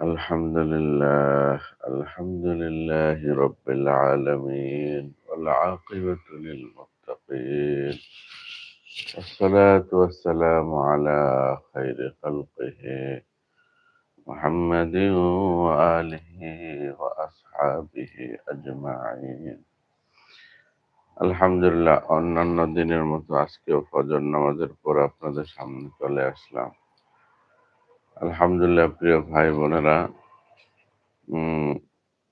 الحمد لله الحمد لله رب العالمين والعاقبة للمتقين والصلاة والسلام على خير خلقه محمد وآله وأصحابه أجمعين আলহামদুলিল্লাহ অন্যান্য দিনের মতো আজকেও ফজর নামাজের পর আপনাদের সামনে চলে আসলাম আলহামদুলিল্লাহ, প্রিয় ভাই বোনেরা।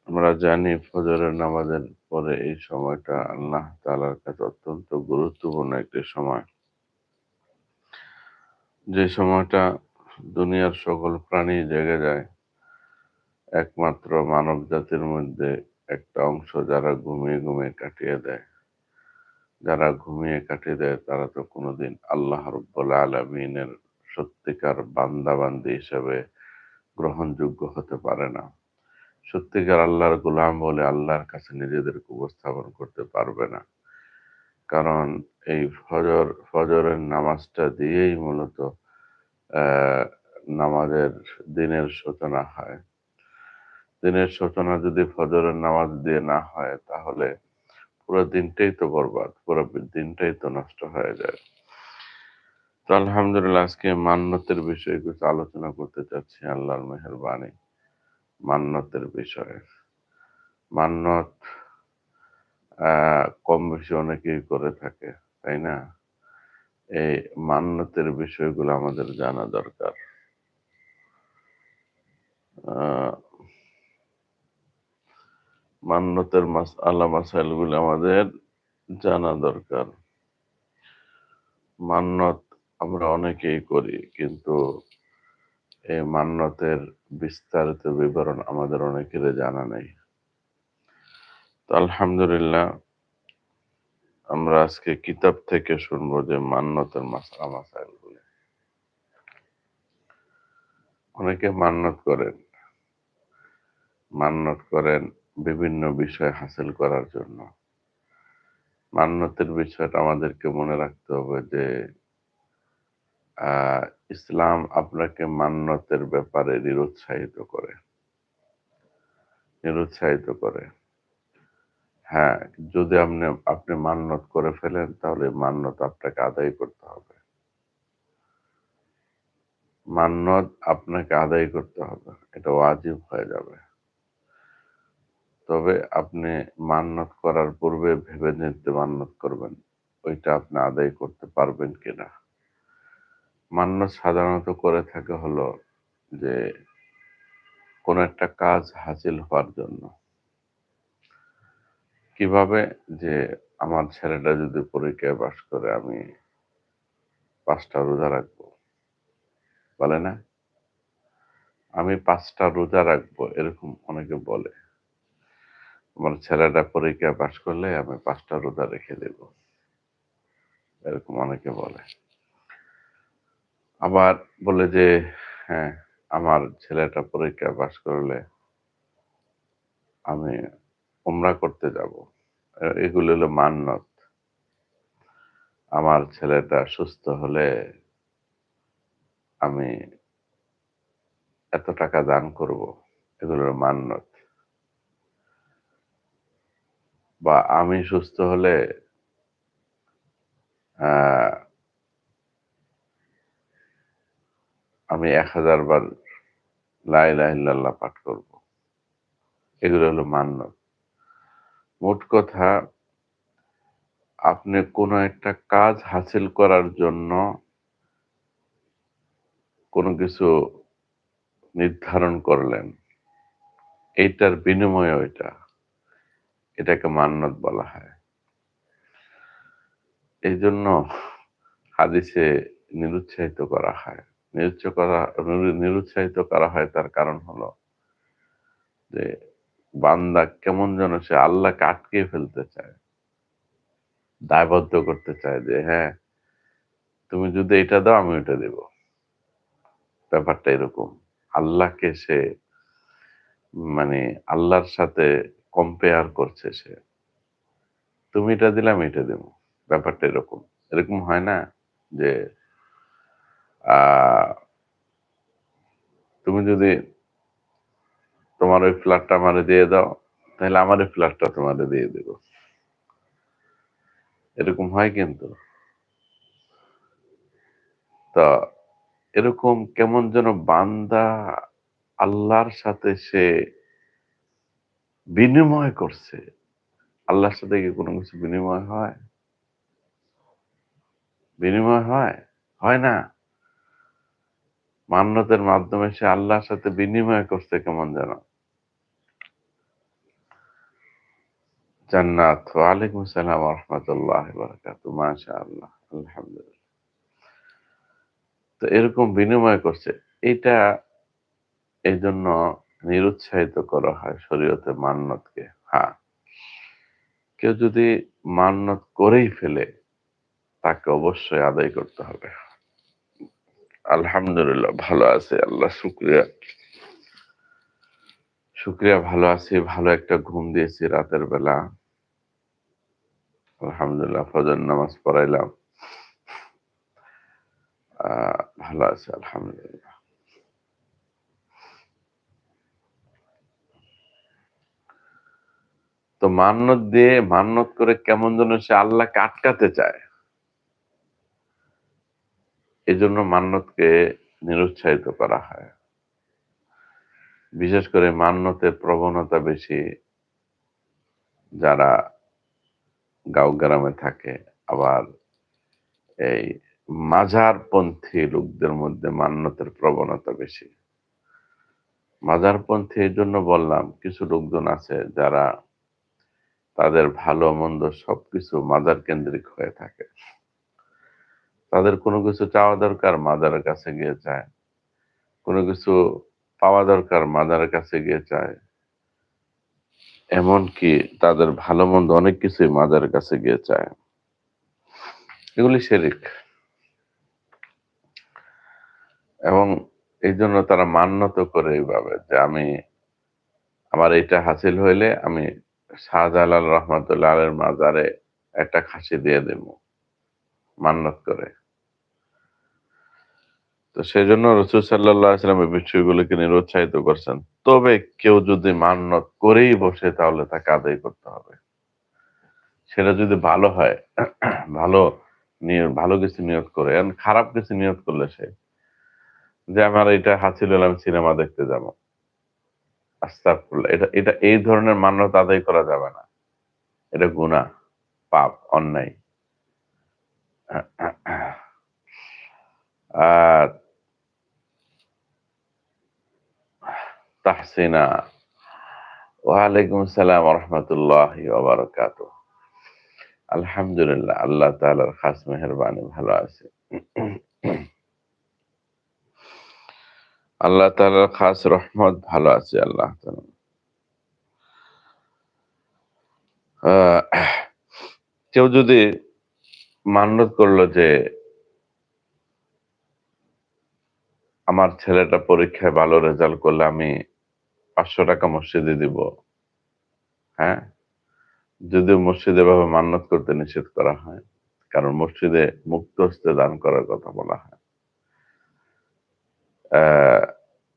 আমরা জানি ফজরের নামাজের পরে এই সময়টা আল্লাহ তালার কাছে অত্যন্ত গুরুত্বপূর্ণ একটি সময়। যে সময়টা দুনিয়ার সকল প্রাণী জেগে যায়, একমাত্র মানব জাতির মধ্যে একটা অংশ যারা ঘুমিয়ে ঘুমিয়ে কাটিয়ে দেয়। যারা ঘুমিয়ে কাটিয়ে দেয়, তারা তো কোনোদিন আল্লাহ রব্বুল আলমিনের সত্যিকার বান্দাবান্দি হিসেবে গ্রহণযোগ্য হতে পারে না। সত্যিকার আল্লাহর গোলাম বলে আল্লাহর কাছে নিজেদেরকে উপস্থাপন করতে পারবে না। কারণ এই ফজর, ফজরের নামাজটা দিয়েই মূলত নামাজের দিনের সূচনা হয়। দিনের সূচনা যদি ফজরের নামাজ দিয়ে না হয়, তাহলে পুরো দিনটাই তো বরবাদ, পুরো দিনটাই তো নষ্ট হয়ে যায়। আলহামদুলিল্লাহ, আজকে মান্যতের বিষয়ে কিছু আলোচনা করতে চাচ্ছি, আল্লাহর মেহরবানি মান্যতের বিষয়ে। মান্যত কম বেশি অনেকেই করে থাকে, তাই না? এই মান্যতের বিষয়গুলো আমাদের জানা দরকার। মান্যতের মাস আল্লাহ মাসাইলগুলো আমাদের জানা দরকার। মান্যত আমরা অনেকেই করি, কিন্তু এই মান্যতের বিস্তারিত বিবরণ আমাদের অনেকের জানা নেই। তো আলহামদুলিল্লাহ, আমরা আজকে কিতাব থেকে শুনব যে মান্যতের মাসা, মাসাইলগুলি। অনেকে মান্যত করেন। মান্যত করেন বিভিন্ন বিষয় হাসিল করার জন্য। মান্যতের বিষয়টা আমাদেরকে মনে রাখতে হবে যে ইসলাম আপনাকে মান্যতের ব্যাপারে নিরুৎসাহিত করে। নিরুৎসাহিত করে। হ্যাঁ যদি আপনি আপনি মান্যত করে ফেলেন, তাহলে মান্যত আপনাকে আদায় করতে হবে। মান্যত আপনাকে আদায় করতে হবে। এটা ওয়াজিব হয়ে যাবে। তবে আপনি মান্যত করার পূর্বে ভেবে নিতে মান্যত করবেন। ওইটা আপনি আদায় করতে পারবেন কিনা। মান্য সাধারণত করে থাকে হলো যে কোন একটা কাজ হাসিল হওয়ার জন্য। কীভাবে যে আমার ছেলেটা যদি পরীক্ষায় পাশ করে আমি পাঁচটা রোজা রাখব? বলে না? আমি পাঁচটা রোজা রাখব এরকম অনেকে বলে। আমার ছেলেটা পরীক্ষায় পাশ করলে আমি পাঁচটা রোজা রেখে দেব। এরকম অনেকে বলে। আবার বলে যে হ্যাঁ আমার ছেলেটা পরীক্ষায় পাশ করলে আমি উমরা করতে যাব। এগুলো হলো মান্নত আমার ছেলেটা সুস্থ হলে আমি এত টাকা দান করব এগুলোর মান্নত বা আমি সুস্থ হলে আমি এক হাজার বার লাইল্লাহ পাঠ করব। এগুলো হলো মান্নত মোট কথা, আপনি কোনো একটা কাজ হাসিল করার জন্য কোনো কিছু নির্ধারণ করলেন, এইটার বিনিময়ে ওইটা এটাকে মান্নত বলা হয়। এই জন্য হাদিসে নিরুৎসাহিত করা হয়। নিরুৎস করা, নিরুৎসাহিত করা হয় তার কারণ হলো যে বান্দা কেমন যেন সে আল্লাহকে আটকে ফেলতে চায়, দায়বদ্ধ করতে চায় যে হ্যাঁ তুমি যদি এটা দাও, আমি ওইটা দেব। ব্যাপারটা এরকম। আল্লাহকে সে মানে আল্লাহর সাথে কম্পেয়ার করছে সে। তুমি এটা দিলাম এটা দেবো। ব্যাপারটা এরকম। এরকম হয় না যে তুমি যদি তোমার ওই ফ্ল্যাটটা আমারে দিয়ে দাও, তাহলে আমার ওই ফ্ল্যাটটা তোমারে দিয়ে দেব। এরকম হয় কিন্তু। তা এরকম কেমন যেন বান্দা আল্লাহর সাথে সে বিনিময় করছে। আল্লাহর সাথে কি কোনো কিছু বিনিময় হয়? বিনিময় হয়? হয় না? মান্যতের মাধ্যমে সে আল্লাহর সাথে বিনিময় করছে কেমন যেন। জান্নাত। ওয়ালাইকুম আসসালাম রহমতুল্লাহ মাশা আল্লাহ আলহামদুলিল্লাহ। তো এরকম বিনিময় করছে, এটা এই জন্য নিরুৎসাহিত করা হয় শরীয়তে মান্যতকে। হ্যাঁ কেউ যদি মান্যত করেই ফেলে, তাকে অবশ্যই আদায় করতে হবে। আলহামদুলিল্লাহ, ভালো আছে, আল্লাহ শুক্রিয়া। শুক্রিয়া, ভালো আছি, ভালো একটা ঘুম দিয়েছি রাতের বেলা। আলহামদুলিল্লাহ, ফজর নামাজ পড়াইলাম। ভালো আছে, আলহামদুলিল্লাহ। তো মান্নত দিয়ে, মান্নত করে কেমন যেন সে আল্লাহকে আটকাতে চায়। এই জন্য মান্নতকে নিরুৎসাহিত করা হয়। বিশেষ করে মান্যতের প্রবণতা বেশি যারা গাঁও গ্রামে থাকে। আবার এই মাজার পন্থী লোকদের মধ্যে মান্যতের প্রবণতা বেশি। মাজার পন্থী এই জন্য বললাম, কিছু লোকজন আছে যারা তাদের ভালো মন্দ সবকিছু মাজার কেন্দ্রিক হয়ে থাকে। তাদের কোনো কিছু চাওয়া দরকার মাজারের কাছে গিয়ে চায়। কোনো কিছু পাওয়া দরকার মাজারের কাছে গিয়ে চায়। এমনকি তাদের ভালো মন্দ অনেক কিছুই মাজারের কাছে গিয়ে চায়। এগুলি শেরিক। এবং এই জন্য তারা মান্যত করে এইভাবে যে আমি, আমার এটা হাসিল হইলে আমি শাহজালাল রহমতুল্লাহ আলের মাজারে একটা খাসি দিয়ে দেব। মান্যত করে। তো সেই জন্য রসুল সাল্লাহ এই বিষয়গুলোকে নিরুৎসাহিত করছেন। তবে কেউ যদি মান্যত করেই বসে, তাহলে তাকে আদায় করতে হবে। সেটা যদি ভালো হয়, ভালো ভালো কিছু নিয়ত করে খারাপ কিছু নিয়ত করলে সে, যে আমার এটা হাসিল হলে, আমি সিনেমা দেখতে যাব। আস্তাফুল্লাহ এটা এটা এই ধরনের মান্যতা আদায় করা যাবে না। এটা গুণা পাপ, অন্যায়। আর তাহসিনা। ওয়ালাইকুম আসসালাম রহমতুল্লাহ ওবরকাত আলহামদুলিল্লাহ, আল্লাহ তালার খাস মেহরবানি ভালো আছে। আল্লাহ তালার খাস রহমত ভালো আছে, আল্লাহ কেউ যদি মান্যত করল যে আমার ছেলেটা পরীক্ষায় ভালো রেজাল্ট করলে আমি পাঁচশো টাকা মসজিদে দিব। হ্যাঁ? যদিও মসজিদে ভাবে মান্যত করতে নিষেধ করা হয়, কারণ মসজিদে মুক্ত হস্তে দান করার কথা বলা হয়।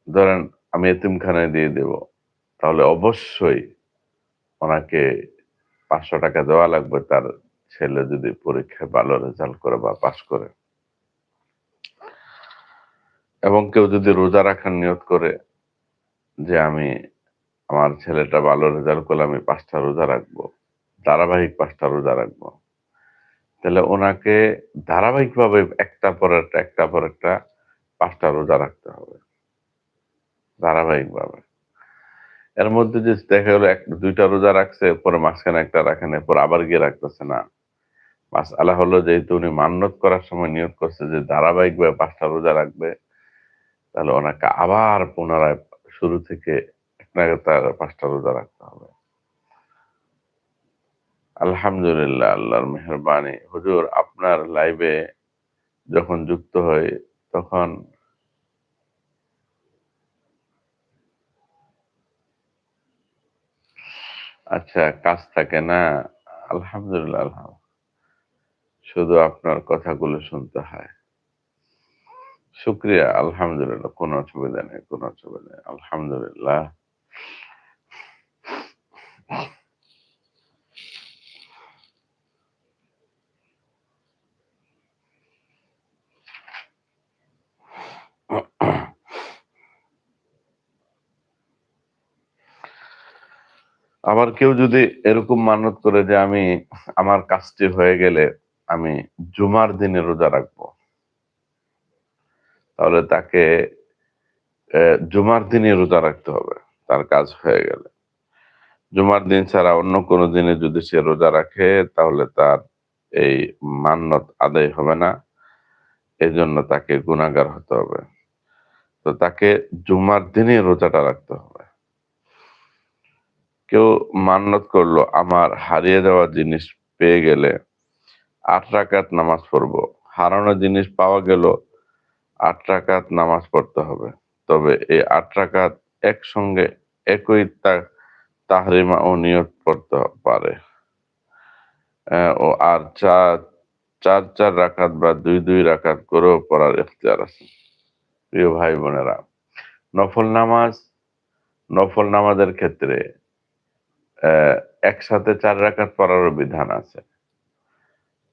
ধরেন আমি এতিমখানায় দিয়ে দেব, তাহলে অবশ্যই ওনাকে পাঁচশো টাকা দেওয়া লাগবে তার ছেলে যদি পরীক্ষায় ভালো রেজাল্ট করে বা পাশ করে। এবং কেউ যদি রোজা রাখার নিয়ত করে যে আমি আমার ছেলেটা ভালো রেজাল্ট করলে আমি পাঁচটা রোজা রাখব, ধারাবাহিক পাঁচটা রোজা রাখব। তাহলে ওনাকে ধারাবাহিকভাবে একটা পর একটা একটা পর একটা পাঁচটা রোজা রাখতে হবে। ধারাবাহিকভাবে। এর মধ্যে যে দেখা গেলো এক, দুইটা রোজা রাখছে, পরে মাঝখানে একটা রাখেন পরে আবার গিয়ে রাখতেছে না। মাস আল্লাহ হলো যেহেতু উনি মান্যত করার সময় নিয়োগ করছে যে ধারাবাহিকভাবে পাঁচটা রোজা রাখবে, তাহলে ওনাকে আবার পুনরায় শুরু থেকে তার পাঁচটা রোজা রাখতে হবে। আলহামদুলিল্লাহ, আল্লাহর মেহরবানি। হুজুর, আপনার লাইভে যখন যুক্ত হই, তখন আচ্ছা কাজ থাকে না? আলহামদুলিল্লাহ। শুধু আপনার কথাগুলো শুনতে হয়। শুক্রিয়া, আলহামদুলিল্লাহ। কোনো অসুবিধা নেই, কোনো অসুবিধা নেই। আলহামদুলিল্লাহ। আবার কেউ যদি এরকম মানত করে যে আমি, আমার কাজটি হয়ে গেলে আমি জুমার দিনে রোজা রাখব তাহলে তাকে জুমার দিনে রোজা রাখতে হবে। তার কাজ হয়ে গেলে। জুমার দিন ছাড়া অন্য কোনো দিনে যদি সে রোজা রাখে, তাহলে তার এই মান্যত আদায় হবে না। এই জন্য তাকে গুণাগার হতে হবে। তো তাকে জুমার দিনে রোজাটা রাখতে হবে। কেউ মান্যত করল, আমার হারিয়ে যাওয়া জিনিস পেয়ে গেলে আট রাকাত নামাজ পড়ব। হারানো জিনিস পাওয়া গেল আট রাকাত নামাজ পড়তে হবে। তবে এই আট রাকাত একসঙ্গে একই তাহরিমা ও নিয়ত পড়তে পারে। ও আর চার চার চার রাকাত বা দুই দুই রাকাত করেও পড়ার এখতিয়ার আছে। প্রিয় ভাই বোনেরা, নফল নামাজ, নফল নামাজের ক্ষেত্রে একসাথে চার রাকাত পড়ারও বিধান আছে।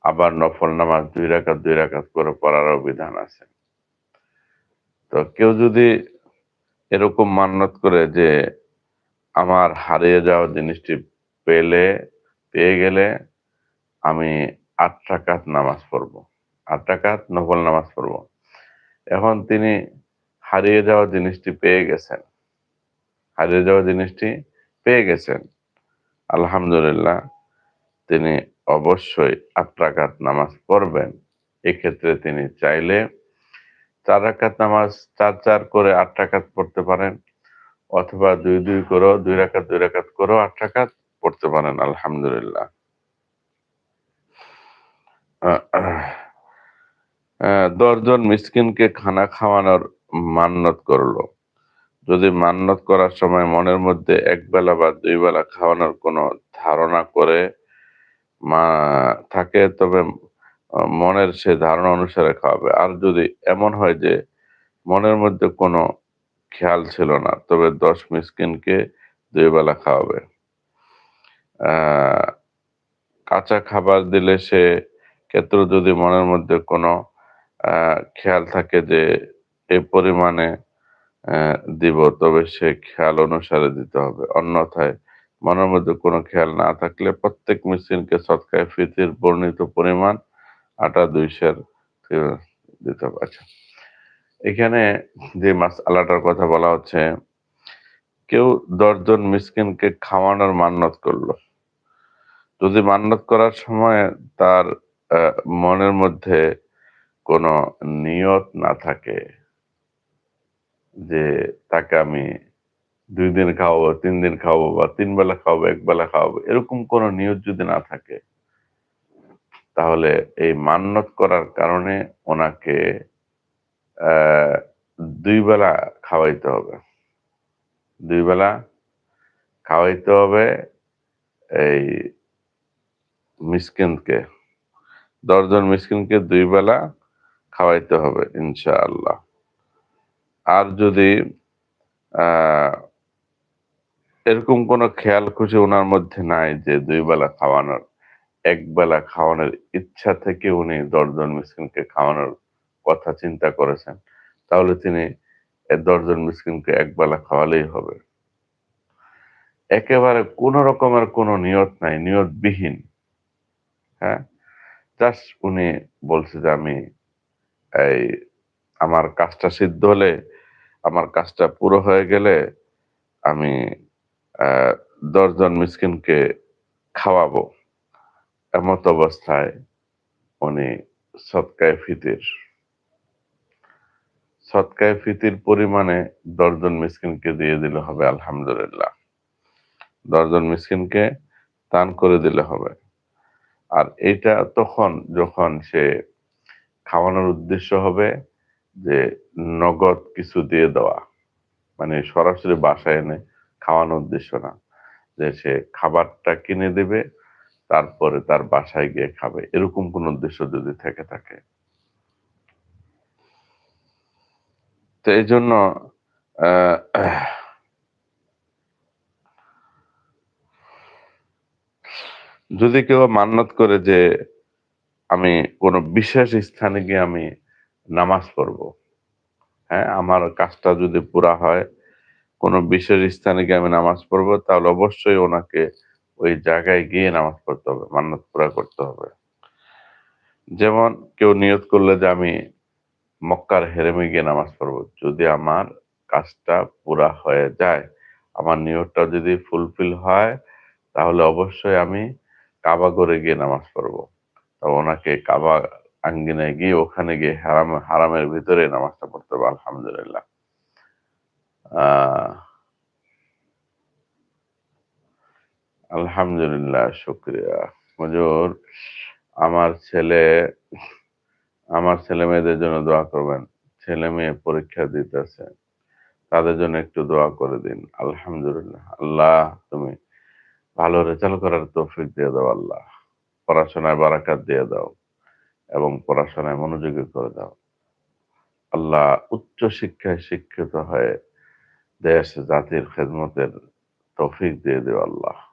আবার নফল নামাজ দুই রাকাত দুই রাকাত করে পড়ারও বিধান আছে। তো কেউ যদি এরকম মান্যত করে যে আমার হারিয়ে যাওয়া জিনিসটি পেলে, পেয়ে গেলে আমি আট রাকাত নামাজ পড়ব। আট রাকাত নফল নামাজ পড়ব। এখন তিনি হারিয়ে যাওয়া জিনিসটি পেয়ে গেছেন। হারিয়ে যাওয়া জিনিসটি পেয়ে গেছেন। আলহামদুলিল্লাহ, তিনি অবশ্যই আট রাকাত নামাজ পড়বেন। এক্ষেত্রে তিনি চাইলে চার রাকাত নামাজ চার চার করে আট রাকাত পড়তে পারেন, অথবা দুই দুই করেও দুই রাকাত দুই রাকাত করেও আট রাকাত পড়তে পারেন, আলহামদুলিল্লাহ। দশজন মিসকিনকে খানা খাওয়ানোর মান্যত করল। যদি মান্যত করার সময় মনের মধ্যে এক বেলা বা দুই বেলা খাওয়ানোর কোনো ধারণা করে মা থাকে, তবে মনের সে ধারণা অনুসারে খাওয়াবে। আর যদি এমন হয় যে মনের মধ্যে কোনো খেয়াল ছিল না, তবে দশ মিসকিনকে দুই বেলা খাওয়াবে। কাঁচা খাবার দিলে সে ক্ষেত্র যদি মনের মধ্যে কোনো খেয়াল থাকে যে এই পরিমাণে দিব, তবে সে খেয়াল অনুসারে দিতে হবে। অন্যথায় মনের মধ্যে কোনো খেয়াল না থাকলে প্রত্যেক মিসকিনকে সৎকায় ফিতির বর্ণিত পরিমাণ আটা দুই সের দিতে আচ্ছা। এখানে যে মাস আলাটার কথা বলা হচ্ছে, কেউ দশজন মিসকিনকে খাওয়ানোর মান্যত করল। যদি মান্যত করার সময় তার মনের মধ্যে কোনো নিয়ত না থাকে যে তাকে আমি দুই দিন খাওয়াবো, তিন দিন খাওয়াবো বা তিন বেলা খাওয়াবো, এক বেলা খাওয়াবো, এরকম কোনো নিয়ত যদি না থাকে তাহলে এই মান্যত করার কারণে ওনাকে দুই বেলা খাওয়াইতে হবে। দুই বেলা খাওয়াইতে হবে এই মিসকিনকে। দশজন মিসকিনকে দুই বেলা খাওয়াইতে হবে, ইনশাআল্লাহ। আর যদি এরকম কোনো খেয়াল খুশি ওনার মধ্যে নাই যে দুই বেলা খাওয়ানোর এক বেলা খাওয়ানোর ইচ্ছা থেকে উনি দশজন মিসকিনকে খাওয়ানোর কথা চিন্তা করেছেন। তাহলে তিনি দশজন মিসকিনকে এক বেলা খাওয়ালেই হবে। একেবারে কোন রকমের কোনো নিয়ত নাই, নিয়তবিহীন। হ্যাঁ? জাস্ট উনি বলছে যে আমি এই আমার কাজটা সিদ্ধ হলে, আমার কাজটা পুরো হয়ে গেলে আমি দশজন মিসকিনকে খাওয়াবো। এমত অবস্থায় উনি সৎকায় ফিতির। সৎকায় ফিতির পরিমাণে দশজন মিসকিনকে দিয়ে দিলে হবে, আলহামদুলিল্লাহ। দশজন মিসকিনকে দান করে দিলে হবে। আর এটা তখন যখন সে খাওয়ানোর উদ্দেশ্য হবে যে নগদ কিছু দিয়ে দেওয়া মানে সরাসরি বাসায় এনে খাওয়ানোর উদ্দেশ্য না, যে সে খাবারটা কিনে দেবে তারপরে তার বাসায় গিয়ে খাবে। এরকম কোন উদ্দেশ্য যদি থেকে থাকে। তো এই জন্য যদি কেউ মান্নত করে যে আমি কোনো বিশেষ স্থানে গিয়ে আমি নামাজ পড়ব হ্যাঁ আমার কাজটা যদি পুরা হয়, কোনো বিশেষ স্থানে গিয়ে আমি নামাজ পড়ব, তাহলে অবশ্যই ওনাকে ওই জায়গায় গিয়ে নামাজ পড়তে হবে, মান্নত পুরা করতে হবে। যেমন কেউ নিয়ত করলে যে আমি মক্কার হেরেমে গিয়ে নামাজ পড়ব, যদি আমার কাজটা পুরা হয়ে যায়, আমার নিয়তটা যদি ফুলফিল হয়, তাহলে অবশ্যই আমি কাবা করে গিয়ে নামাজ পড়ব। তা ওনাকে কাবা আঙ্গিনায় গিয়ে ওখানে গিয়ে হারাম, হারামের ভিতরে নামাজটা পড়তে হবে, আলহামদুলিল্লাহ। আহ আলহামদুলিল্লাহ, শুক্রিয়া। হুজুর, আমার ছেলে আমার ছেলে মেয়েদের জন্য দোয়া করবেন। ছেলে মেয়ে পরীক্ষা দিতেছে। তাদের জন্য একটু দোয়া করে দিন। আলহামদুলিল্লাহ। আল্লাহ, তুমি ভালো রেজাল্ট করার তৌফিক দিয়ে দাও, আল্লাহ। পড়াশোনায় বারাকাত দিয়ে দাও এবং পড়াশোনায় মনোযোগী করে দাও। আল্লাহ উচ্চ শিক্ষায় শিক্ষিত হয়ে দেশ জাতির খেদমতের তৌফিক দিয়ে দেও, আল্লাহ।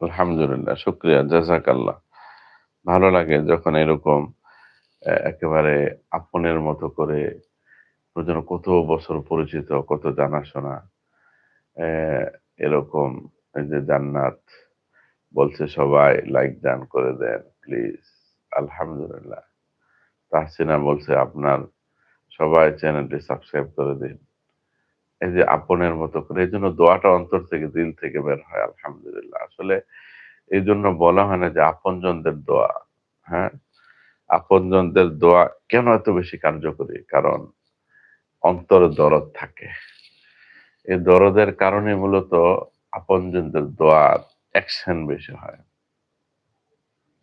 আলহামদুলিল্লাহ শুক্রিয়া জাজাক আল্লাহ ভালো লাগে যখন এরকম একেবারে আপনের মতো করে যেন কত বছর পরিচিত, কত জানাশোনা এরকম যে জান্নাত বলছে সবাই লাইক দান করে দেন প্লিজ আলহামদুলিল্লাহ তাহসিনা বলছে, আপনার সবাই চ্যানেলটি সাবস্ক্রাইব করে দিন। এই যে আপনের মতো করে, এই জন্য দোয়াটা অন্তর থেকে, দিল থেকে বের হয়, আলহামদুলিল্লাহ। আসলে এই জন্য বলা হয় না যে আপনজনদের দোয়া হ্যাঁ? আপনজনদের দোয়া কেন এত বেশি কার্যকরী? কারণ অন্তরে দরদ থাকে। এই দরদের কারণে মূলত আপনজনদের দোয়ার অ্যাকশন বেশি হয়।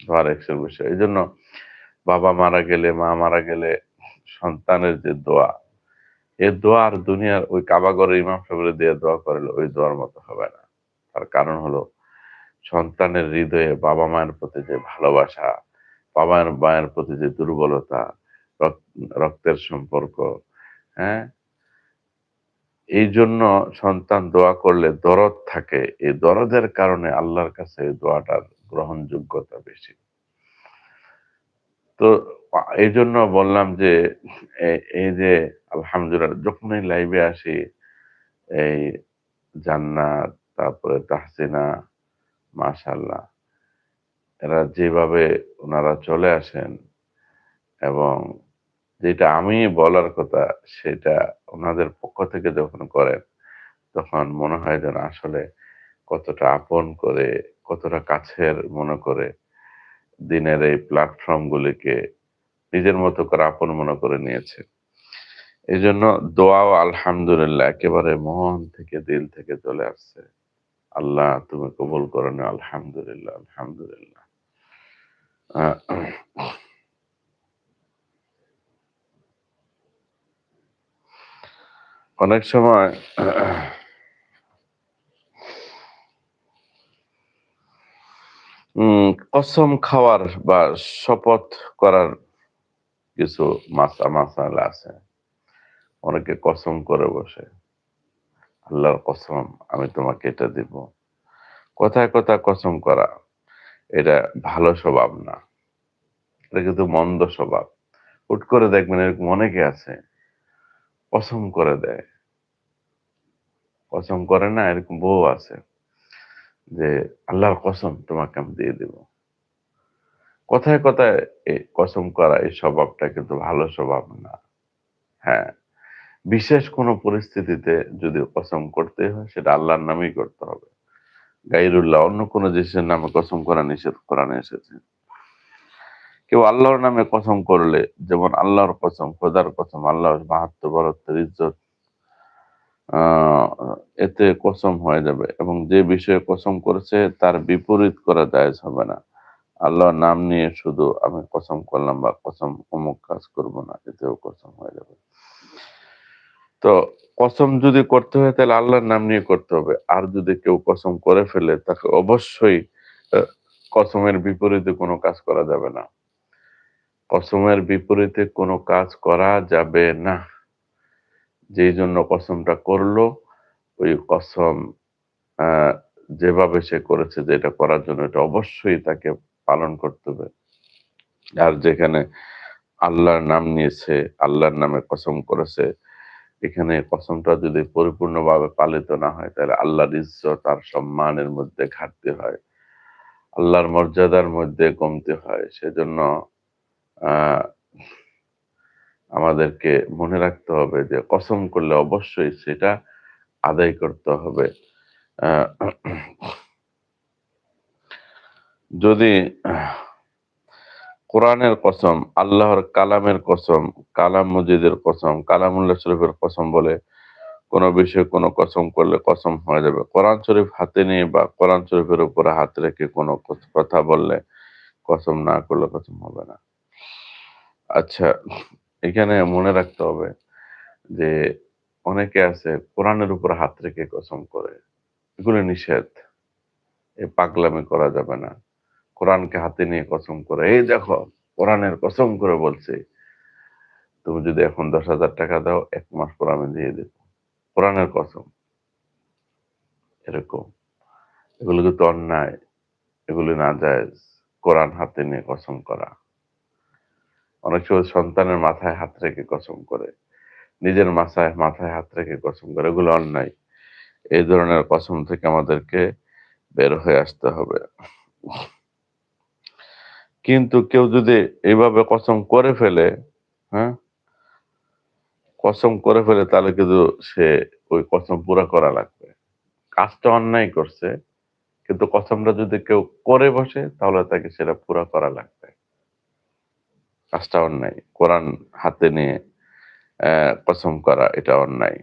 দোয়ার অ্যাকশন বেশি হয়। এই জন্য বাবা মারা গেলে, মা মারা গেলে সন্তানের যে দোয়া এই দোয়ার দুনিয়ার ওই কাবাগরের ইমাম সাহেবের দিয়ে দোয়া করলে ওই দোয়ার মতো হবে না। তার কারণ হলো, সন্তানের হৃদয়ে বাবা মায়ের প্রতি যে ভালোবাসা, বাবা মায়ের প্রতি যে দুর্বলতা রক- রক্তের সম্পর্ক হ্যাঁ? এই জন্য সন্তান দোয়া করলে দরদ থাকে। এই দরদের কারণে আল্লাহর কাছে এই দোয়াটার গ্রহণযোগ্যতা বেশি। তো এই জন্য বললাম যে এই যে আলহামদুলিল্লাহ যখনই লাইভে আসি, এই জান্নাত, তারপরে তাহসিনা মাশাল্লাহ এরা যেভাবে ওনারা চলে আসেন এবং যেটা আমি বলার কথা সেটা ওনাদের পক্ষ থেকে যখন করেন, তখন মনে হয় যেন আসলে কতটা আপন করে, কতটা কাছের মনে করে দিনের এই প্ল্যাটফর্ম গুলিকে নিজের মতো করে আপন মনে করে নিয়েছে। এই জন্য দোয়াও আলহামদুলিল্লাহ একেবারে মন থেকে, দিল থেকে চলে আসছে। আল্লাহ তুমি কবুল করো না আলহামদুলিল্লাহ আলহামদুলিল্লাহ। অনেক সময় কসম খাওয়ার বা শপথ করার কিছু মাসা মাসালা আছে। অনেকে কসম করে বসে। আল্লাহর কসম, আমি তোমাকে এটা দিব। কথায় কথা কসম করা, এটা ভালো স্বভাব না। এটা কিন্তু মন্দ স্বভাব। হুট করে দেখবেন এরকম অনেকে আছে, কসম করে দেয়। কসম করে না, এরকম বউ আছে। যে আল্লাহর কসম তোমাকে আমি দিয়ে দেব। কথায় কথায় কসম করা, এই স্বভাবটা কিন্তু ভালো স্বভাব না। হ্যাঁ বিশেষ কোনো পরিস্থিতিতে যদি কসম করতে হয়, সেটা আল্লাহর নামেই করতে হবে। গাইরুল্লাহ, অন্য কোনো জিনিসের নামে কসম করা নিষেধ কোরআনে এসেছে। কেউ আল্লাহর নামে কসম করলে, যেমন আল্লাহর কসম, খোদার কসম, আল্লাহর মাহাত্ম বরত্বের ইজ্জত এতে কসম হয়ে যাবে এবং যে বিষয়ে কসম করেছে তার বিপরীত করা জায়েজ হবে না। আল্লাহর নাম নিয়ে শুধু আমি কসম করলাম বা কসম অমুক কাজ করব না, এতেও কসম হয়ে যাবে। তো কসম যদি করতে হয় তাহলে আল্লাহর নাম নিয়ে করতে হবে। আর যদি কেউ কসম করে ফেলে, তাকে অবশ্যই কসমের বিপরীতে কোনো কাজ করা যাবে না। কসমের বিপরীতে কোনো কাজ করা যাবে না। যেই জন্য কসমটা করল, ওই কসম যেভাবে সে করেছে যে এটা করার জন্য এটা অবশ্যই তাকে পালন করতে হবে। আর যেখানে আল্লাহর নাম নিয়েছে, আল্লাহর নামে কসম করেছে, এখানে কসমটা যদি পরিপূর্ণভাবে পালিত না হয়, তাহলে আল্লাহর ইজ্জত আর সম্মানের মধ্যে ঘাটতি হয়। আল্লাহর মর্যাদার মধ্যে কমতে হয়। সেজন্য আহ আমাদেরকে মনে রাখতে হবে যে কসম করলে অবশ্যই সেটা আদায় করতে হবে। যদি কোরআনের কসম, আল্লাহর কালামের কসম, কালাম মজিদের কসম, কালামুল্লাহ শরীফের কসম বলে কোনো বিষয়ে কোনো কসম করলে কসম হয়ে যাবে। কোরআন শরীফ হাতে নিয়ে বা কোরআন শরীফের উপরে হাত রেখে কোনো কথা বললে কসম না করলে কসম হবে না। আচ্ছা এখানে মনে রাখতে হবে যে অনেকে আছে কোরআনের উপর হাত রেখে কসম করে। এগুলো নিষেধ। এ পাগলামি করা যাবে না। কোরআনকে হাতে নিয়ে কসম করে। এই দেখো, কোরআনের কসম করে বলছে, তুমি যদি এখন দশ হাজার টাকা দাও, এক মাস পর আমি দিয়ে দেব। কোরআনের কসম। এরকম। এগুলো কিন্তু অন্যায়। এগুলি না যায় কোরআন হাতে নিয়ে কসম করা। অনেক সময় সন্তানের মাথায় হাত রেখে কসম করে, নিজের মাথায় মাথায় হাত রেখে কসম করে, এগুলো অন্যায়। এই ধরনের কসম থেকে আমাদেরকে বের হয়ে আসতে হবে। কিন্তু কেউ যদি এইভাবে কসম করে ফেলে হ্যাঁ? কসম করে ফেলে তাহলে কিন্তু সে ওই কসম পুরা করা লাগবে। কাজটা অন্যায় করছে, কিন্তু কসমটা যদি কেউ করে বসে, তাহলে তাকে সেটা পুরা করা লাগবে। কাজটা অন্যায়। কোরআন হাতে নিয়ে কসম করা এটা অন্যায়।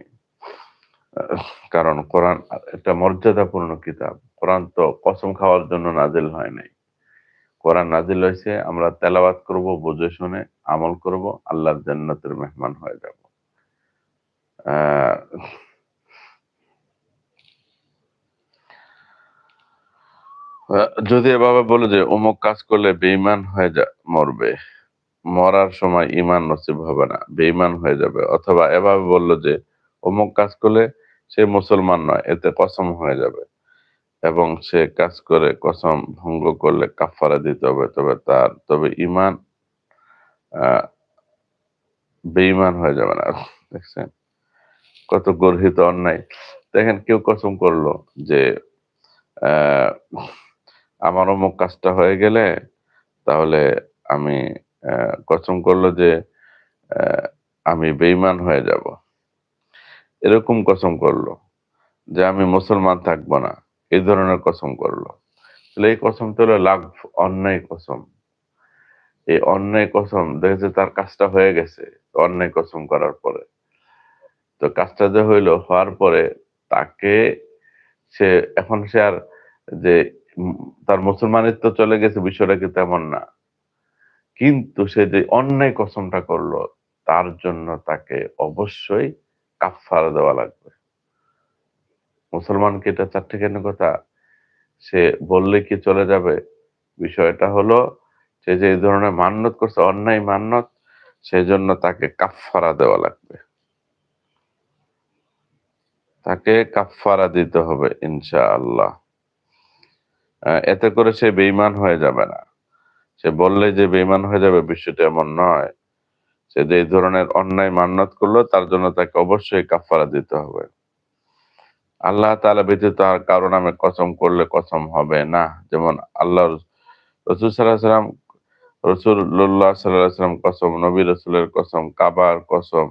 কারণ কোরআন একটা মর্যাদাপূর্ণ কিতাব। কোরআন তো কসম খাওয়ার জন্য নাজিল হয় নাই। কোরআন নাজিল হয়েছে, আমরা তেলাওয়াত করব, বুঝে শুনে আমল করব, আল্লাহর জান্নাতের মেহমান হয়ে যাব। যদি এভাবে বলে যে অমুক কাজ করলে বেইমান হয়ে যা, মরবে। মরার সময় ইমান নসিব হবে না, বেঈমান হয়ে যাবে। অথবা এভাবে বলল যে, অমুক কাজ করলে সে মুসলমান নয়, এতে কসম হয়ে যাবে এবং সে কাজ করে কসম ভঙ্গ করলে কাফারা দিতে হবে। তবে তার, তবে ইমান বেঈমান হয়ে যাবে না। দেখছেন? কত গর্হিত অন্যায়। দেখেন, কেউ কসম করল যে আমার অমুক কাজটা হয়ে গেলে তাহলে আমি কসম করল যে আমি বেইমান হয়ে যাব। এরকম কসম করল যে, আমি মুসলমান থাকব না। এই ধরনের কসম করল। তাহলে এই কসম তো হলো লাভ, অন্যায় কসম। এই অন্যায় কসম, দেখেছে তার কাজটা হয়ে গেছে অন্যায় কসম করার পরে। তো কাজটা যে হইল, হওয়ার পরে তাকে সে, এখন সে আর যে তার মুসলমানিত্ব চলে গেছে, বিষয়টা কি তেমন না। কিন্তু সে যে অন্যায় কসমটা করল তার জন্য তাকে অবশ্যই কাফারা দেওয়া লাগবে। মুসলমানকে এটা চারটে কেন কথা? সে বললে কি চলে যাবে? বিষয়টা হলো সে যে ধরনের মান্যত করছে অন্যায় মান্যত সেজন্য তাকে কাফারা দেওয়া লাগবে। তাকে কাফারা দিতে হবে ইনশাআল্লাহ। আহ, এতে করে সে বেইমান হয়ে যাবে না। সে বললে যে বেঈমান হয়ে যাবে বিষয়টা এমন নয়। সে যে ধরনের অন্যায় মান্যত করল, তার জন্য তাকে অবশ্যই কাফারা দিতে হবে। আল্লাহ তাআলা ব্যতীত আর কারও নামে কসম করলে কসম হবে না। যেমন আল্লাহ রসুল সাল্লাহ সাল্লাম রসুল্লাহ সাল্লাহ সাল্লাম কসম, নবী রসুলের কসম, কাবার কসম,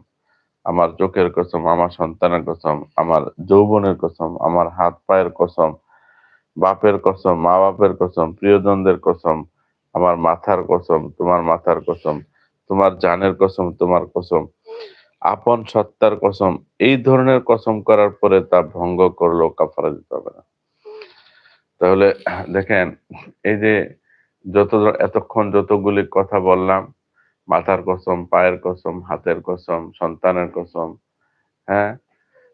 আমার চোখের কসম, আমার সন্তানের কসম, আমার যৌবনের কসম, আমার হাত পায়ের কসম, বাপের কসম মা বাপের কসম, প্রিয়জনদের কসম আমার মাথার কসম, তোমার মাথার কসম, তোমার জানের কসম, তোমার কসম, আপন সত্তার কসম, এই ধরনের কসম করার পরে তা ভঙ্গ করল কাফারা দিতে হবে না। তাহলে দেখেন, এই যে যত এতক্ষণ যতগুলি কথা বললাম, মাথার কসম, পায়ের কসম, হাতের কসম, সন্তানের কসম হ্যাঁ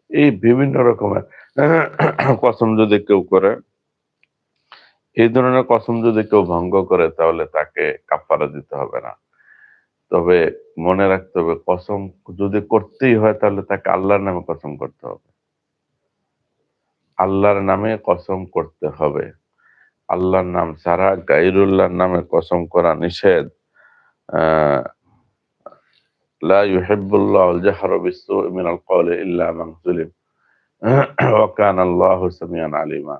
এই বিভিন্ন রকমের কসম যদি কেউ করে এই ধরনের কসম যদি কেউ ভঙ্গ করে, তাহলে তাকে কাপ্পারা দিতে হবে না। তবে মনে রাখতে হবে, কসম যদি করতেই হয়, তাহলে তাকে আল্লাহর নামে কসম করতে হবে। আল্লাহর নামে কসম করতে হবে। আল্লাহর নাম সারা গাইরুল্লাহর নামে কসম করা নিষেধ। লা আল মিনাল আলিমা।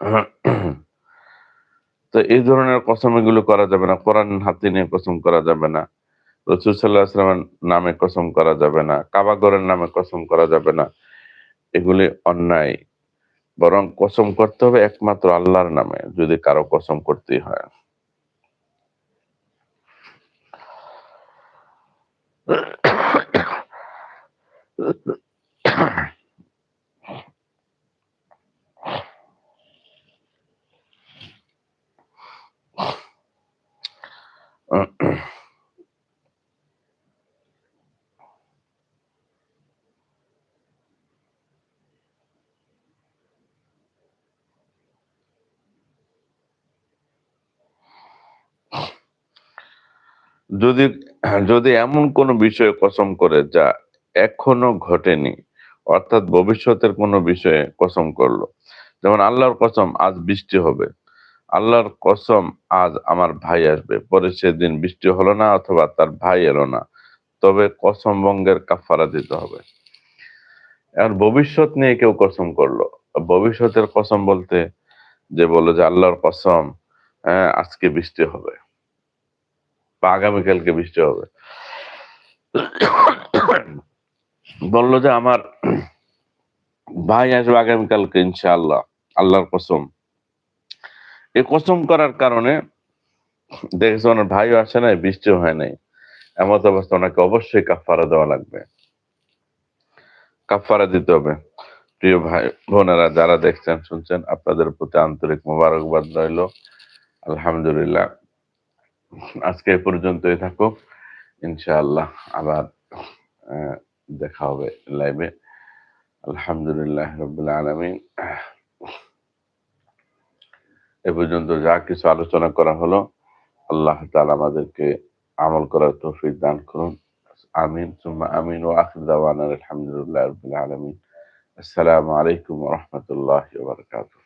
তো এই ধরনের কসম এগুলো করা যাবে না। কোরআন হাতে নিয়ে কসম করা যাবে না। রসুল সাল্লাহ আসলামের নামে কসম করা যাবে না। কাবাগরের নামে কসম করা যাবে না। এগুলি অন্যায়। বরং কসম করতে হবে একমাত্র আল্লাহর নামে, যদি কারও কসম করতেই হয়। যদি যদি এমন কোন বিষয়ে কসম করে যা এখনও ঘটেনি, অর্থাৎ ভবিষ্যতের কোনো বিষয়ে কসম করল, যেমন আল্লাহর কসম, আজ বৃষ্টি হবে। আল্লাহর কসম, আজ আমার ভাই আসবে। পরে সেদিন বৃষ্টি হলো না অথবা তার ভাই এলো না। তবে কসম ভঙ্গের কাফারা দিতে হবে। এখন ভবিষ্যৎ নিয়ে কেউ কসম করল। ভবিষ্যতের কসম বলতে যে বলল যে আল্লাহর কসম হ্যাঁ আজকে বৃষ্টি হবে বা আগামীকালকে বৃষ্টি হবে। বলল যে আমার ভাই আসবে আগামীকালকে ইনশাআল্লাহ। আল্লাহর কসম। এই কসম করার কারণে দেখেছে ওনার ভাইও আসে নাই, বৃষ্টিও হয় নাই। এমত অবস্থা, ওনাকে অবশ্যই কাফারা দেওয়া লাগবে। কাফারা দিতে হবে। প্রিয় ভাই, বোনেরা, যারা দেখছেন, শুনছেন, আপনাদের প্রতি আন্তরিক মোবারকবাদ রইল। আলহামদুলিল্লাহ। আজকে এ পর্যন্তই থাকুক। ইনশাআল্লাহ আবার দেখা হবে লাইভে আলহামদুলিল্লাহ রবিল আলমিন। এ পর্যন্ত যা কিছু আলোচনা করা হলো, আল্লাহ তালা আমাদেরকে আমল করার তৌফিক দান করুন। আমিন, সুম্মা আমিন ও আখির দাওয়ান আলহামদুলিল্লাহ আলমিন। আসসালামু আলাইকুম রহমতুল্লাহ বারাকাতুহু।